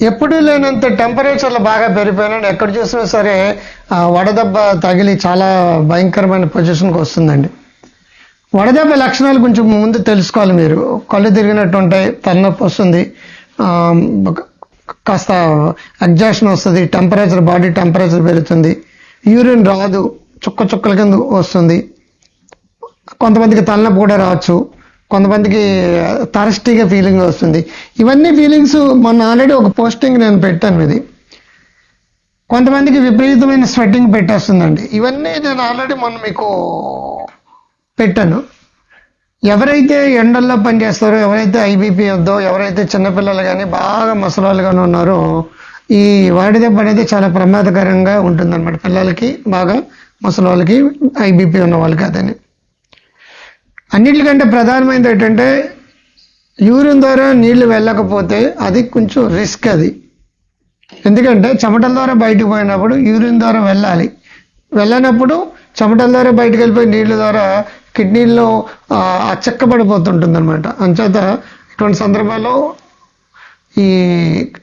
ఎప్పుడూ లేనంత టెంపరేచర్లు బాగా పెరిగిపోయినా ఎక్కడ చూసినా సరే వడదెబ్బ తగిలి చాలా భయంకరమైన పొజిషన్కి వస్తుందండి. వడదెబ్బ లక్షణాలు కొంచెం ముందు తెలుసుకోవాలి మీరు. కళ్ళు తిరిగినట్టు ఉంటాయి తలనొప్పి వస్తుంది కాస్త ఎగ్జాషన్ వస్తుంది టెంపరేచర్ బాడీ టెంపరేచర్ పెరుగుతుంది యూరిన్ రాదు చుక్క చుక్కల కింద వస్తుంది. కొంతమందికి తలనొప్పి కూడా రావచ్చు. కొంతమందికి థరస్టీగా ఫీలింగ్ వస్తుంది. ఇవన్నీ ఫీలింగ్స్ మొన్న ఆల్రెడీ ఒక పోస్టింగ్ నేను పెట్టాను ఇది. కొంతమందికి విపరీతమైన స్వెట్టింగ్ పెట్టేస్తుందండి. ఇవన్నీ నేను ఆల్రెడీ మొన్న మీకు పెట్టాను. ఎవరైతే ఎండల్లో పనిచేస్తారో ఎవరైతే ఐబీపీ వద్దో ఎవరైతే చిన్నపిల్లలు కానీ బాగా ముసలాళ్ళు కానీ ఉన్నారో ఈ వాడిదెబ్బ అనేది చాలా ప్రమాదకరంగా ఉంటుందన్నమాట. పిల్లలకి బాగా ముసలి వాళ్ళకి ఐబీపీ ఉన్న వాళ్ళకి అదని. అన్నిటికంటే ప్రధానమైనది ఏంటంటే యూరిన్ ద్వారా నీళ్ళు వెళ్ళకపోతే అది కొంచెం రిస్క్ అది. ఎందుకంటే చెమటల ద్వారా బయటకు పోయినప్పుడు యూరిన్ ద్వారా వెళ్ళాలి. వెళ్ళినప్పుడు చెమటల ద్వారా బయటకు వెళ్ళిపోయి నీళ్ళ ద్వారా కిడ్నీల్లో ఆ, అనమాట అంచేత ఇటువంటి సందర్భాల్లో ఈ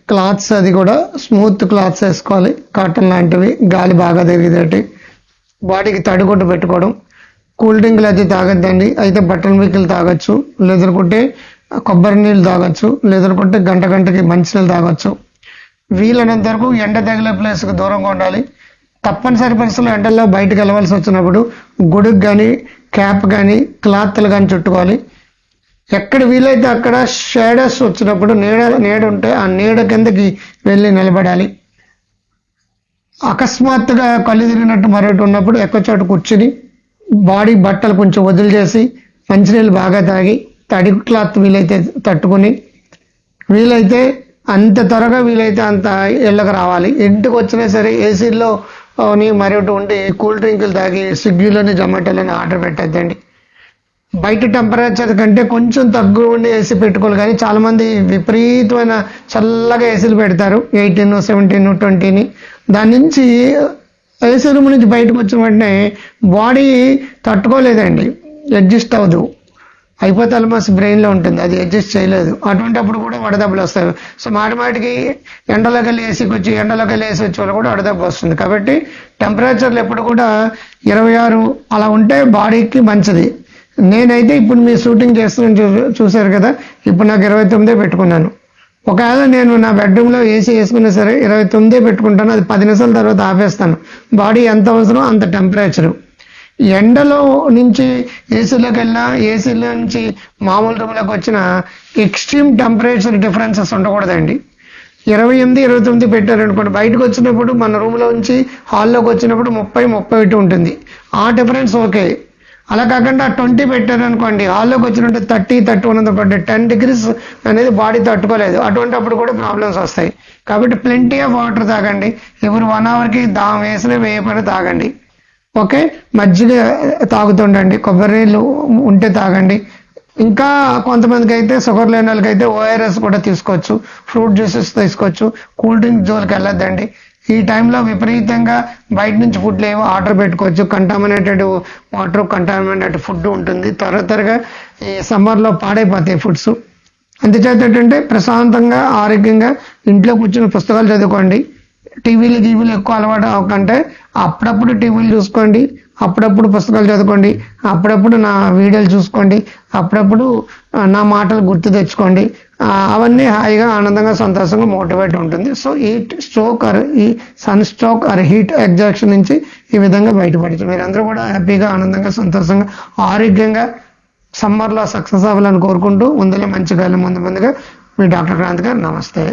క్లాత్స్ అది కూడా స్మూత్ క్లాత్స్ వేసుకోవాలి. కాటన్ లాంటివి గాలి బాగా తిరిగేటి బాడీకి తడిగుడ్డు పెట్టుకోవడం. కూల్ డ్రింక్లు అయితే తాగొద్దండి. అయితే బట్టల మిక్కులు తాగొచ్చు లేదనుకుంటే కొబ్బరి నీళ్ళు తాగొచ్చు లేదనుకుంటే గంట గంటకి మంచినీళ్ళు తాగొచ్చు. వీలైనంత వరకు ఎండ తగిలే ప్లేస్కి దూరంగా ఉండాలి. తప్పనిసరి పరిస్థితుల్లో ఎండల్లో బయటకు వెళ్ళవలసి వచ్చినప్పుడు గుడికి కానీ క్యాప్ కానీ క్లాత్లు కానీ చుట్టుకోవాలి. ఎక్కడ వీలైతే అక్కడ షేడర్స్ వచ్చినప్పుడు నీడ నీడ ఉంటే ఆ నీడ కిందకి వెళ్ళి నిలబడాలి. అకస్మాత్తుగా కళ్ళు తిరిగినట్టు మరొకటి ఉన్నప్పుడు ఎక్కువ చోట కూర్చుని బాడీ బట్టలు కొంచెం వదిలిచేసి మంచినీళ్ళు బాగా తాగి తడి క్లాత్ వీలైతే తట్టుకుని వీలైతే అంత త్వరగా వీలైతే అంత ఇళ్ళకి రావాలి. ఇంటికి వచ్చినా సరే ఏసీల్లో మరొకటి ఉండి కూల్ డ్రింకులు తాగి స్విగ్గీలోని జొమాటోలోని ఆర్డర్ పెట్టద్దండి. బయట టెంపరేచర్ కంటే కొంచెం తక్కువ ఉండి ఏసీ పెట్టుకోవాలి. కానీ చాలామంది విపరీతమైన చల్లగా ఏసీలు పెడతారు. ఎయిటీన్ సెవెంటీన్ ట్వంటీని. దాని నుంచి ఏసీ రూమ్ నుంచి బయటకు వచ్చిన వెంటనే బాడీ తట్టుకోలేదండి. అడ్జస్ట్ అవ్వదు. అయిపోతే బ్రెయిన్లో ఉంటుంది. అది అడ్జస్ట్ చేయలేదు. అటువంటి అప్పుడు కూడా వడదెబ్బలు వస్తాయి. సో మాటి మాటికి ఎండలోకి వెళ్ళి ఏసీకి వచ్చి ఎండలోకి వెళ్ళి ఏసీ వచ్చే వాళ్ళు కూడా వడదెబ్బ వస్తుంది. కాబట్టి టెంపరేచర్లు ఎప్పుడు కూడా ఇరవై ఆరు అలా ఉంటే బాడీకి మంచిది. నేనైతే ఇప్పుడు మీ షూటింగ్ చేస్తున్నాను చూ- చూశారు కదా. ఇప్పుడు నాకు ఇరవై తొమ్మిదే పెట్టుకున్నాను. ఒకవేళ నేను నా బెడ్రూమ్లో ఏసీ వేసుకున్నా సరే ఇరవై తొమ్మిదే పెట్టుకుంటాను అది పది నిమిషాల తర్వాత ఆపేస్తాను. బాడీ ఎంత అవసరం అంత టెంపరేచరు ఎండలో నుంచి ఏసీలోకి వెళ్ళినా ఏసీలో నుంచి మామూలు రూమ్లోకి వచ్చిన ఎక్స్ట్రీమ్ టెంపరేచర్ డిఫరెన్సెస్ ఉండకూడదండి. ఇరవై ఎనిమిది ఇరవై తొమ్మిది పెట్టారనుకోండి బయటకు వచ్చినప్పుడు మన రూమ్లో నుంచి హాల్లోకి వచ్చినప్పుడు ముప్పై ముప్పై ఒకటి ఉంటుంది. ఆ డిఫరెన్స్ ఓకే అలా కాకుండా ట్వంటీ పెట్టారనుకోండి హాల్లోకి వచ్చినట్టు థర్టీ థర్టీ వన్ అనుకోండి టెన్ డిగ్రీస్ అనేది బాడీ తట్టుకోలేదు. అటువంటి అప్పుడు కూడా ప్రాబ్లమ్స్ వస్తాయి. కాబట్టి ప్లెంటీ ఆఫ్ వాటర్ తాగండి. ఇప్పుడు వన్ అవర్కి దా వేసిన వేయపడి తాగండి. ఓకే? మజ్జిగ తాగుతుండండి. కొబ్బరి నీళ్ళు ఉంటే తాగండి. ఇంకా కొంతమందికి అయితే షుగర్ లేని వాళ్ళకి అయితే ఓఆర్ఎస్ కూడా తీసుకోవచ్చు. ఫ్రూట్ జ్యూసెస్ తీసుకోవచ్చు. కూల్ డ్రింక్ జోలికి వెళ్ళొద్దండి. ఈ టైంలో విపరీతంగా బయట నుంచి ఫుడ్లు ఏవో ఆర్డర్ పెట్టుకోవచ్చు. కంటామినేటెడ్ వాటర్ కంటామినేటెడ్ ఫుడ్ ఉంటుంది. త్వర త్వరగా ఈ సమ్మర్లో పాడైపోతాయి ఫుడ్స్ అందుచేత ఏంటంటే ప్రశాంతంగా ఆరోగ్యంగా ఇంట్లో కూర్చుని పుస్తకాలు చదువుకోండి. టీవీలు గీవీలు ఎక్కువ అలవాటు అవ్వకంటే అప్పుడప్పుడు టీవీలు చూసుకోండి అప్పుడప్పుడు పుస్తకాలు చదువుకోండి అప్పుడప్పుడు నా వీడియోలు చూసుకోండి అప్పుడప్పుడు నా మాటలు గుర్తు తెచ్చుకోండి. అవన్నీ హాయిగా ఆనందంగా సంతోషంగా మోటివేట్ ఉంటుంది. సో ఈ స్ట్రోక్ ఆర్ ఈ sun stroke or heat exhaustion నుంచి ఈ విధంగా బయటపడచ్చు మీరందరూ కూడా హ్యాపీగా ఆనందంగా సంతోషంగా ఆరోగ్యంగా సమ్మర్లో సక్సెస్ అవ్వాలని కోరుకుంటూ ముందులో మంచి కాలం ముందు ముందుగా. మీ డాక్టర్ క్రాంతి గారు నమస్తే.